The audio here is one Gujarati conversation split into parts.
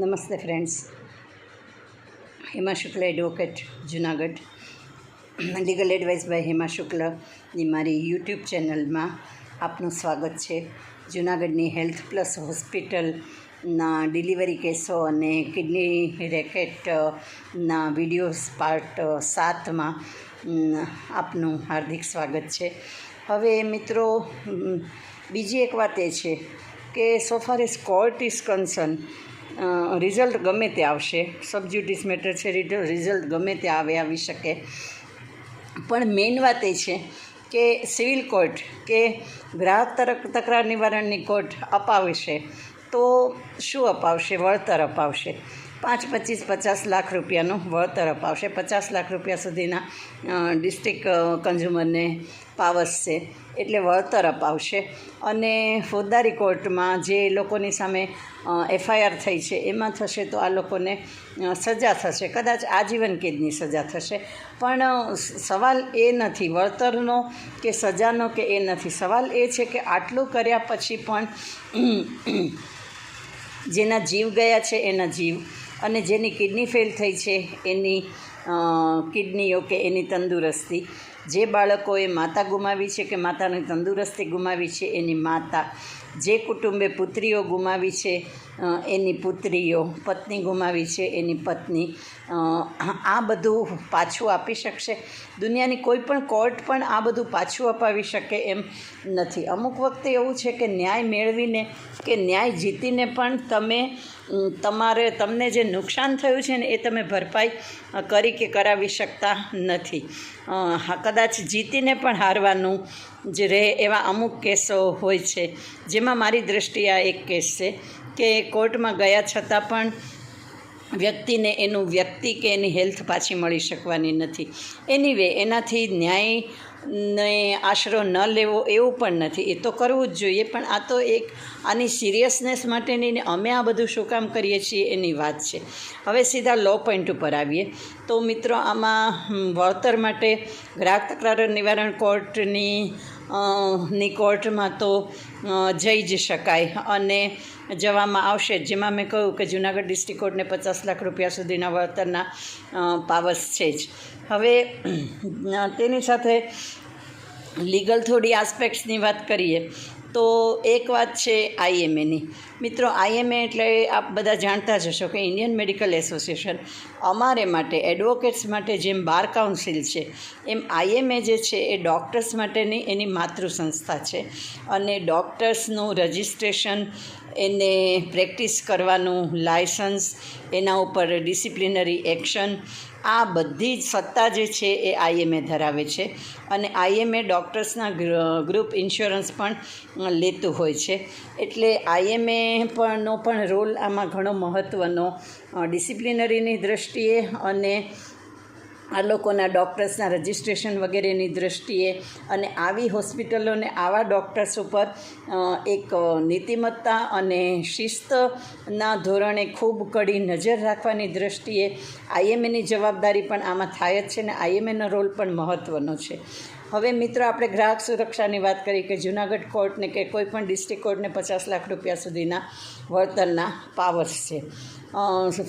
નમસ્તે friends. Hema Shukla advocate, Junagadh. Legal advice by Hema શુક્લની મારી યુટ્યુબ ચેનલમાં આપનું સ્વાગત છે. જુનાગઢની હેલ્થ પ્લસ હોસ્પિટલના ડિલિવરી કેસો અને કિડની રેકેટના વિડીયોઝ પાર્ટ સાતમાં આપનું હાર્દિક સ્વાગત છે. હવે મિત્રો બીજી એક વાત એ છે કે so far as court is concern result ગમે તે આવશે. સબજ્યુડિસ મેટર છે રિઝલ્ટ ગમે તે આવે, આવી શકે. પણ મેઇન વાત એ છે કે સિવિલ કોર્ટ કે ગ્રાહક તરફ તકરાર નિવારણની કોર્ટ અપાવશે તો શું અપાવશે? વળતર અપાવશે. પાંચ, પચીસ, પચાસ લાખ રૂપિયાનું વળતર અપાવશે. પચાસ લાખ રૂપિયા સુધીના ડિસ્ટ્રિક્ટ કન્ઝ્યુમરને પાવસ છે એટલે વળતર અપાવશે. અને ફોજદારી કોર્ટમાં જે લોકોની સામે એફઆઈઆર થઈ છે, એમાં થશે તો આ લોકોને સજા થશે. કદાચ આજીવન કેદની સજા થશે. પણ સવાલ એ નથી વળતરનો કે સજાનો કે એ નથી. સવાલ એ છે કે આટલું કર્યા પછી પણ જેના જીવ ગયા છે એના જીવ અને જેની કિડની ફેલ થઈ છે એની કિડનીઓ કે એની તંદુરસ્તી. જે બાળકોએ માતા ગુમાવી છે કે માતાની તંદુરસ્તી ગુમાવી છે, એની માતા જે કુટુંબે પુત્રીઓ ગુમાવી છે એની પુત્રીઓ, પત્ની ગુમાવી છે, એની પત્ની આ બધું પાછું આપી શકશે. દુનિયાની કોઈ પણ કોર્ટ પણ આ બધું પાછું અપાવી શકે એમ નથી. અમુક વખતે એવું છે કે ન્યાય મેળવીને કે ન્યાય જીતીને પણ તમે તમારે, તમને જે નુકસાન થયું છે ને એ તમે ભરપાઈ કરી કે કરાવી શકતા નથી. કદાચ જીતીને પણ હારવાનું જે રહે એવા અમુક કેસો હોય છે, જેમાં મારી દૃષ્ટિએ આ એક કેસ છે કે કોર્ટમાં ગયા છતાં પણ વ્યક્તિને એનું વ્યક્તિ કે એની હેલ્થ પાછી મળી શકવાની નથી. એની વે એનાથી ન્યાય ને આશરો ન લેવો એવું પણ નથી. એ તો કરવું જ જોઈએ, પણ આ તો એક આની સિરિયસનેસ માટેની ને અમે આ બધું શું કામ કરીએ છીએ એની વાત છે. હવે સીધા લો પોઈન્ટ ઉપર આવીએ. તો મિત્રો, આમાં વળતર માટે ગ્રાહક તકરાર નિવારણ કોર્ટની ની કોર્ટમાં તો જઈ જ શકાય. અને જવામાં આવશે. જેમાં મેં કહ્યું કે જુનાગઢ ડિસ્ટ્રિક્ટ કોર્ટને પચાસ લાખ રૂપિયા સુધીના વળતરના પાવર્સ છે જ. હવે તેની સાથે લીગલ થોડી આસ્પેક્ટ્સની વાત કરીએ. તો એક વાત છે આઈએમએની મિત્રો આઈએમએ એટલે આપ બધા જાણતા જ હશો કે ઇન્ડિયન મેડિકલ એસોસિએશન અમારે માટે એડવોકેટ્સ માટે જેમ બાર કાઉન્સિલ છે, એમ આઈએમએ જે છે એ ડૉક્ટર્સ માટેની એની માતૃ સંસ્થા છે. અને ડૉક્ટર્સનું રજિસ્ટ્રેશન એને પ્રેક્ટિસ કરવાનું લાયસન્સ એના ઉપર ડિસિપ્લિનરી એક્શન આ બધી જ સત્તા જે છે એ આઈએમએ ધરાવે છે અને આઈએમએ ડૉક્ટર્સના ગ્રુપ ઇન્સ્યોરન્સ પણ લેતું હોય છે. એટલે આઈએમએ પણનો પણ રોલ આમાં ઘણો મહત્ત્વનો ડિસિપ્લિનરીની દ્રષ્ટિએ અને આ લોકોના ડૉક્ટર્સના રજિસ્ટ્રેશન વગેરેની દૃષ્ટિએ અને આવી હોસ્પિટલોને આવા ડૉક્ટર્સ ઉપર એક નીતિમત્તા અને શિસ્તના ધોરણે ખૂબ કડી નજર રાખવાની દૃષ્ટિએ આઈએમએની જવાબદારી પણ આમાં થાય જ છે ને આઈએમએનો રોલ પણ મહત્ત્વનો છે. હવે મિત્રો આપણે ગ્રાહક સુરક્ષાની વાત કરી કે જુનાગઢ કોર્ટને કે કોઈ પણ ડિસ્ટ્રિક્ટ કોર્ટને પચાસ લાખ રૂપિયા સુધીના વળતરના પાવર્સ છે.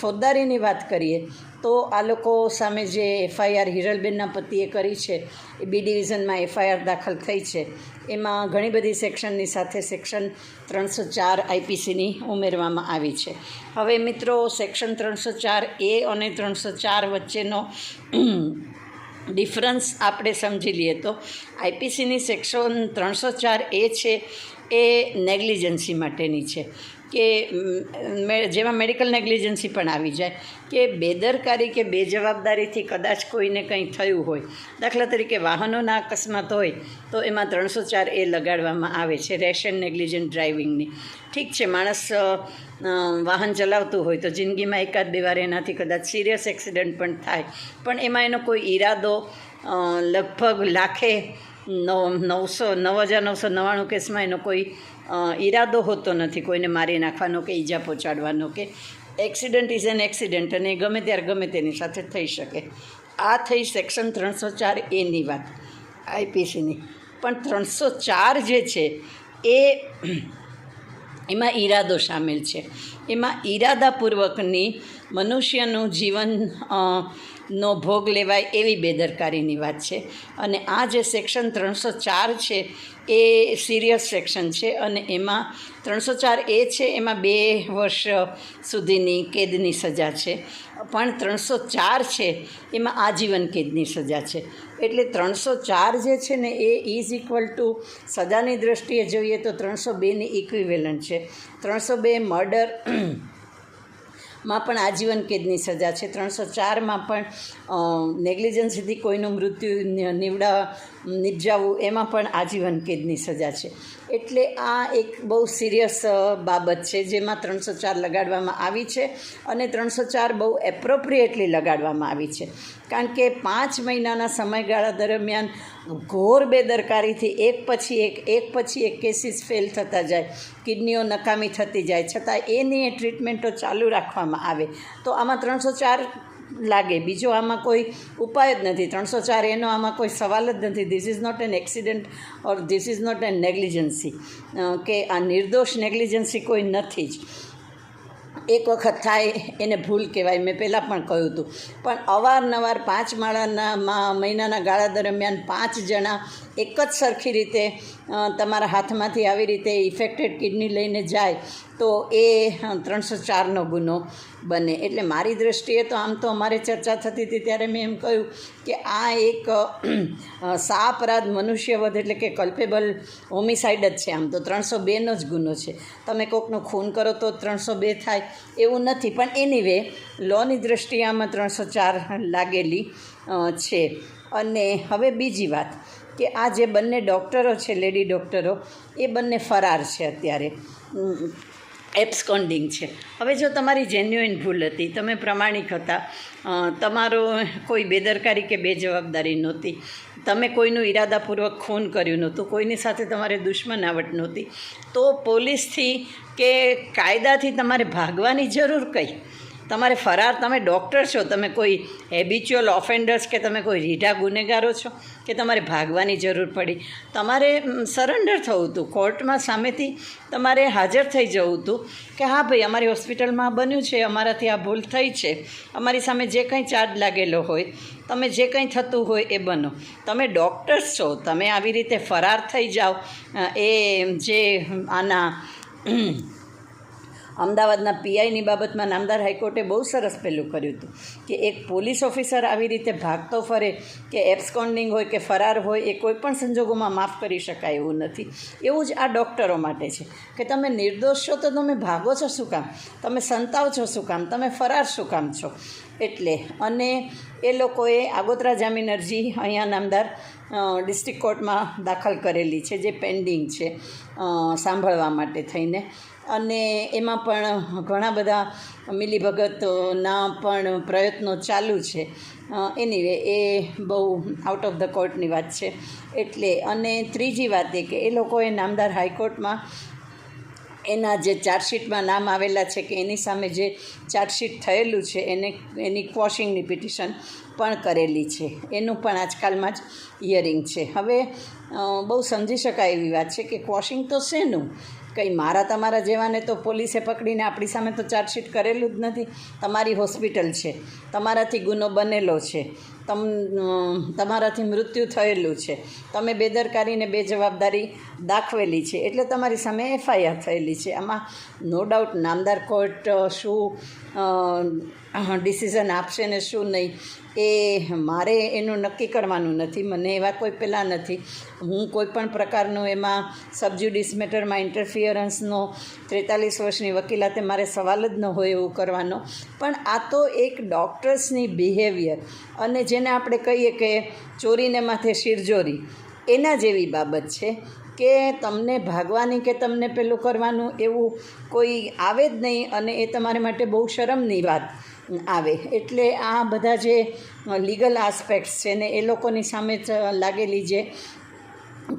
ફોજદારીની વાત કરીએ તો આ લોકો સામે જે એફઆઈઆર હિરલબેનના પતિએ કરી છે, એ બી ડિવિઝનમાં એફઆઈઆર દાખલ થઈ છે. એમાં ઘણી બધી સેક્શનની સાથે સેક્શન ત્રણસો ચાર આઈપીસીની ઉમેરવામાં આવી છે. હવે મિત્રો, સેક્શન ત્રણસો ચાર એ અને ત્રણસો ચાર વચ્ચેનો ડિફરન્સ આપણે સમજી લઈએ તો આઈપીસીની સેક્શન ત્રણસો ચાર એ છે, એ નેગ્લિજન્સી માટેની છે. કે જેમાં મેડિકલ નેગ્લિજન્સી પણ આવી જાય, કે બેદરકારી કે બેજવાબદારીથી કદાચ કોઈને કંઈ થયું હોય. દાખલા તરીકે વાહનોના અકસ્માત હોય, તો એમાં ત્રણસો ચાર એ લગાડવામાં આવે છે રેશન નેગ્લિજન્ટ ડ્રાઇવિંગની. ઠીક છે, માણસ વાહન ચલાવતું હોય તો જિંદગીમાં એકાદ બે વાર એનાથી કદાચ સિરિયસ એક્સિડન્ટ પણ થાય. પણ એમાં એનો કોઈ ઈરાદો લગભગ લાખે, નવ, નવસો, નવ હજાર નવસો નવ્વાણું કેસમાં એનો કોઈ ઈરાદો હોતો નથી કોઈને મારી નાખવાનો કે ઈજા પહોંચાડવાનો કે એક્સિડન્ટ ઇઝ એન એક્સિડન્ટ અને ગમે ત્યારે ગમે તેની સાથે થઈ શકે. આ થઈ સેક્શન ત્રણસો ચાર એની વાત આઈપીસીની પણ ત્રણસો ચાર જે છે, એ એમાં ઈરાદો સામેલ છે. એમાં ઈરાદાપૂર્વકની મનુષ્યનું જીવન નો ભોગ લેવાય એવી બેદરકારીની વાત છે. અને આ જે સેક્શન ત્રણસો ચાર છે, એ સિરિયસ સેક્શન છે અને એમાં ત્રણસો ચાર એ છે, એમાં બે વર્ષ સુધીની કેદની સજા છે. પણ ત્રણસો ચાર છે, એમાં આજીવન કેદની સજા છે. એટલે ત્રણસો ચાર જે છે ને, એ ઇઝ ઇક્વલ ટુ સજાની દ્રષ્ટિએ જોઈએ તો ત્રણસો બેની ઇક્વિવેલન્ટ છે. ત્રણસો બે મર્ડર માં પણ આજીવન કેદની સજા છે. ત્રણસો ચારમાં પણ નેગ્લિજન્સથી કોઈનું મૃત્યુ નીવડા, નિપજાવવું, એમાં પણ આજીવન કેદની સજા છે. એટલે આ એક બહુ સિરિયસ બાબત છે જેમાં ત્રણસો ચાર લગાડવામાં આવી છે અને ત્રણસો ચાર બહુ એપ્રોપ્રિએટલી લગાડવામાં આવી છે. કારણ કે પાંચ મહિનાના સમયગાળા દરમિયાન ઘોર બેદરકારીથી એક પછી એક એક પછી એક કેસીસ ફેલ થતા જાય, કિડનીઓ નકામી થતી જાય. છતાં એની એ ટ્રીટમેન્ટો ચાલુ રાખવામાં આવે. તો આમાં ત્રણસો ચાર લાગે. બીજો આમાં કોઈ ઉપાય જ નથી. ત્રણસો ચાર એનો આમાં કોઈ સવાલ જ નથી. This is not an accident or this is not an negligence કે આ નિર્દોષ નેગ્લિજન્સી કોઈ નથી જ. એક વખત થાય એને ભૂલ કહેવાય. મેં પહેલાં પણ કહ્યું હતું. પણ અવારનવાર પાંચ માળાના મહિનાના ગાળા દરમિયાન પાંચ જણા એક જ સરખી રીતે તમારા હાથમાંથી આવી રીતે ઇફેક્ટેડ કિડની લઈને જાય. તો એ ત્રણસો ચારનો ગુનો બને. એટલે મારી દ્રષ્ટિએ તો આમ તો અમારે ચર્ચા થતી હતી ત્યારે મેં એમ કહ્યું કે આ એક સાપરાધ મનુષ્યવધ એટલે કે કલ્પેબલ હોમિસાઇડ જ છે આમ તો. ત્રણસો બેનો જ ગુનો છે. તમે કોકનું ખૂન કરો તો ત્રણસો બે થાય એવું નથી. પણ એની વે લોની દ્રષ્ટિએ આમાં ત્રણસો ચાર લાગેલી છે. અને હવે બીજી વાત કે આ જે બંને ડૉક્ટરો છે, લેડી ડૉક્ટરો, એ બંને ફરાર છે અત્યારે. એબ્સકોન્ડિંગ છે. હવે જો તમારી જેન્યુઇન ભૂલ હતી, તમે પ્રમાણિક હતા તમારો કોઈ બેદરકારી કે બેજવાબદારી નહોતી, તમે કોઈનું ઈરાદાપૂર્વક ખૂન કર્યું નહોતું, કોઈની સાથે તમારે દુશ્મનાવટ નહોતી, તો પોલીસથી કે કાયદાથી તમારે ભાગવાની જરૂર કઈ? તમારે ફરાર, તમે ડૉક્ટર છો, તમે કોઈ હેબિચ્યુઅલ ઓફેન્ડર્સ કે તમે કોઈ રીઢા ગુનેગારો છો, કે તમારે ભાગવાની જરૂર પડી. તમારે સરેન્ડર થવું હતું. કોર્ટમાં સામેથી તમારે હાજર થઈ જવું હતું કે હા ભાઈ, અમારી હોસ્પિટલમાં બન્યું છે, અમારાથી આ ભૂલ થઈ છે. અમારી સામે જે કંઈ ચાર્જ લાગેલો હોય, તમે જે કંઈ થતું હોય એ બનો. તમે ડૉક્ટર્સ છો, તમે આવી રીતે ફરાર થઈ જાઓ એ જે આના અમદાવાદના પીઆઈની બાબતમાં નામદાર હાઈકોર્ટે બહુ સરસ પેલું કર્યું હતું કે એક પોલીસ ઓફિસર આવી રીતે ભાગતો ફરે કે એબ્સકોન્ડિંગ હોય કે ફરાર હોય એ કોઈ પણ સંજોગોમાં માફ કરી શકાય એવું નથી. એવું જ આ ડૉક્ટરો માટે છે કે તમે નિર્દોષ છો તો તમે ભાગો છો શું કામ? તમે સંતાવ છો શું કામ? તમે ફરાર શું કામ છો? એટલે અને એ લોકોએ આગોતરા જામીન અરજી અહીંયા નામદાર ડિસ્ટ્રિક્ટ કોર્ટમાં દાખલ કરેલી છે, જે પેન્ડિંગ છે સાંભળવા માટે થઈને. અને એમાં પણ ઘણા બધા મિલીભગતના પણ પ્રયત્નો ચાલુ છે. એનીવે એ બહુ આઉટ ઓફ ધ કોર્ટની વાત છે. એટલે, અને ત્રીજી વાત એ કે એ લોકોએ નામદાર હાઈકોર્ટમાં એના જે ચાર્જશીટમાં નામ આવેલા છે કે એની સામે જે ચાર્જશીટ થયેલું છે, એને, એની ક્વોશિંગની પિટિશન પણ કરેલી છે. એનું પણ આજકાલમાં જ હિયરિંગ છે. હવે બહુ સમજી શકાય એવી વાત છે કે ક્વોશિંગ તો શેનું? કંઈ મારા તમારા જેવાને તો પોલીસે પકડીને આપણી સામે તો ચાર્જશીટ કરેલું જ નથી. તમારી હોસ્પિટલ છે. તમારાથી ગુનો બનેલો છે. તમ તમારાથી મૃત્યુ થયેલું છે. તમે બેદરકારીને બે જવાબદારી દાખવેલી છે. એટલે તમારી સામે એફઆઈઆર થયેલી છે. આમાં નો ડાઉટ નામદાર કોર્ટ શું ડિસિઝન આપશે ને શું નહીં, એ મારે એનું નક્કી કરવાનું નથી. મને એવા કોઈ પહેલાં નથી. હું કોઈ પણ પ્રકારનું એમાં સબજ્યુડિસ મેટરમાં ઇન્ટરફિયરન્સનો ત્રેતાલીસ વર્ષની વકીલાતે મારે સવાલ જ ન હોય એવું કરવાનો. પણ આ તો એક ડૉક્ટર્સની બિહેવિયર અને જેને આપણે કહીએ કે ચોરીને માથે શિરજોરી. એના જેવી બાબત છે કે તમને ભાગવાની કે તમને પેલું કરવાનું એવું કોઈ આવે જ નહીં અને એ તમારે માટે બહુ શરમની વાત આવે. એટલે આ બધા જે લીગલ આસ્પેક્ટ્સ છે ને એ લોકોની સામે લાગેલી જે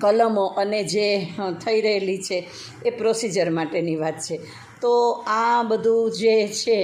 કલમો અને જે થઈ રહેલી છે એ પ્રોસિજર માટેની વાત છે. તો આ બધું જે છે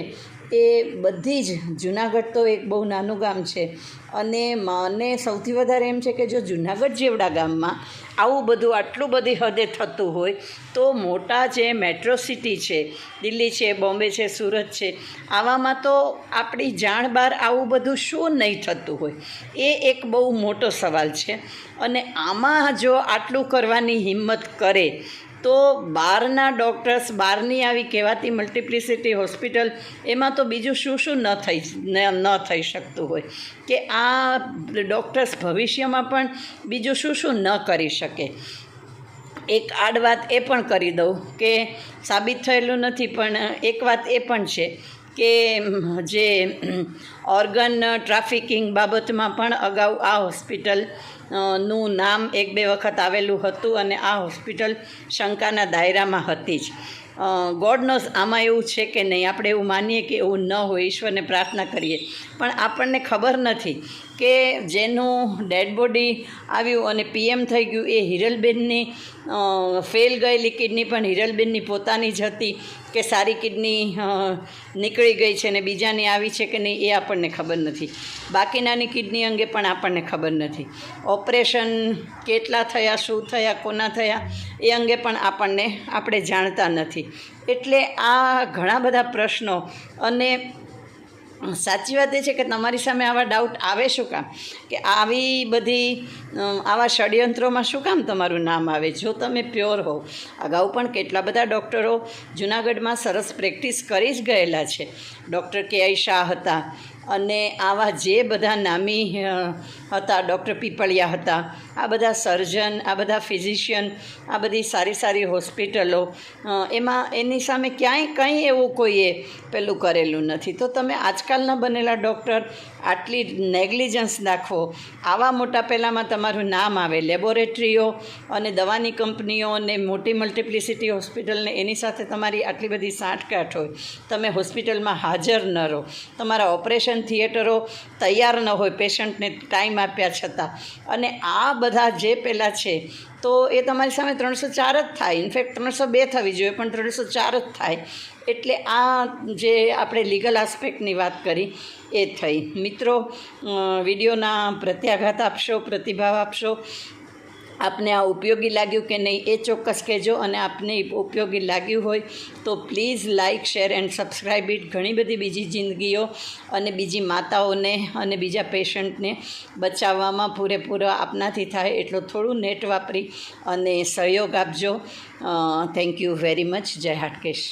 એ બધી જ જુનાગઢ તો એક બહુ નાનું ગામ છે. અને મને સૌથી વધારે એમ છે કે જો જુનાગઢ જેવડા ગામમાં આવું બધું આટલું બધી હદે થતું હોય, તો મોટા જે મેટ્રો સિટી છે, દિલ્હી છે, બોમ્બે છે, સુરત છે, આવામાં તો આપણી જાણ બહાર આવું બધું શું નહીં થતું હોય? એ એક બહુ મોટો સવાલ છે. અને આમાં જો આટલું કરવાની હિંમત કરે તો બહારના ડૉક્ટર્સ બહારની આવી કહેવાતી મલ્ટિપ્લિસિટી હોસ્પિટલ, એમાં તો બીજું શું શું ન થઈ ન થઈ શકતું હોય. કે આ ડૉક્ટર્સ ભવિષ્યમાં પણ બીજું શું શું ન કરી શકે. એક આડ વાત એ પણ કરી દઉં કે સાબિત થયેલું નથી, પણ એક વાત એ પણ છે કે જે ઓર્ગન ટ્રાફિકિંગ બાબતમાં પણ અગાઉ આ હોસ્પિટલ નું નામ એક બે વખત આવેલું હતું અને આ હોસ્પિટલ શંકાના દાયરામાં હતી જ. ગોડ નોસ આમાં એવું છે કે નહીં, આપણે એવું માનીએ કે એવું ન હોય, ઈશ્વરને પ્રાર્થના કરીએ. પણ આપણને ખબર નથી કે જેનું ડેડ બોડી આવ્યું અને પીએમ થઈ ગયું એ હિરલબેનની ફેલ ગયેલી કિડની, પણ હિરલબેનની પોતાની જ હતી કે સારી કિડની નીકળી ગઈ છે ને બીજાની આવી છે કે નહીં એ આપણને ખબર નથી. બાકીનાની કિડની અંગે પણ આપણને ખબર નથી. ઓપરેશન કેટલા થયા, શું થયા, કોના થયા એ અંગે પણ આપણને, આપણે જાણતા નથી. એટલે આ ઘણા બધા પ્રશ્નો. અને સાચી વાત એ છે કે તમારી સામે આવા ડાઉટ આવે શું કામ? કે આવી બધી આવા ષડયંત્રોમાં શું કામ તમારું નામ આવે? જો તમે પ્યોર હો અગાઉ પણ કેટલા બધા ડૉક્ટરો જુનાગઢમાં સરસ પ્રેક્ટિસ કરી જ ગયેલા છે. ડૉક્ટર કે આઈ શાહ હતા અને આવા જે બધા નામી હતા, ડૉક્ટર પીપળિયા હતા, આ બધા સર્જન, આ બધા ફિઝિશિયન, આ બધી સારી સારી હોસ્પિટલો એમાં એની સામે ક્યાંય કંઈ એવું કોઈએ પેલું કરેલું નથી. તો તમે આજકાલના બનેલા ડૉક્ટર આટલી નેગ્લિજન્સ દાખવો આવા મોટા પહેલાંમાં તમારું નામ આવે, લેબોરેટરીઓ અને દવાની કંપનીઓ અને મોટી મલ્ટિપ્લિસિટી હોસ્પિટલને એની સાથે તમારી આટલી બધી સાંઠગાંઠ હોય, તમે હોસ્પિટલમાં હાજર ન રહો, તમારા ઓપરેશન થિયેટરો તૈયાર ન હોય પેશન્ટને ટાઈમ આપ્યા છતાં. અને આ બધા જે પહેલાં છે, તો એ તમારી સામે ત્રણસો ચાર જ થાય. ઇનફેક્ટ ત્રણસો બે થવી જોઈએ, પણ ત્રણસો ચાર જ થાય. એટલે આ જે આપણે લીગલ આસ્પેક્ટની વાત કરી, એ થઈ. મિત્રો વિડીયોના પ્રત્યાઘાત આપશો, પ્રતિભાવ આપશો આપને આ ઉપયોગી લાગ્યું કે નહીં એ ચોક્કસ કહેજો અને આપને ઉપયોગી લાગ્યું હોય તો please like share and subscribe it. ઘણી બધી બીજી જિંદગીઓ અને બીજી માતાઓને અને બીજા પેશન્ટને બચાવવામાં પૂરેપૂરો આપનાથી થાય એટલો થોડું નેટ વાપરી અને સહયોગ આપજો. થેન્ક યુ વેરી મચ જય હાટકેશ.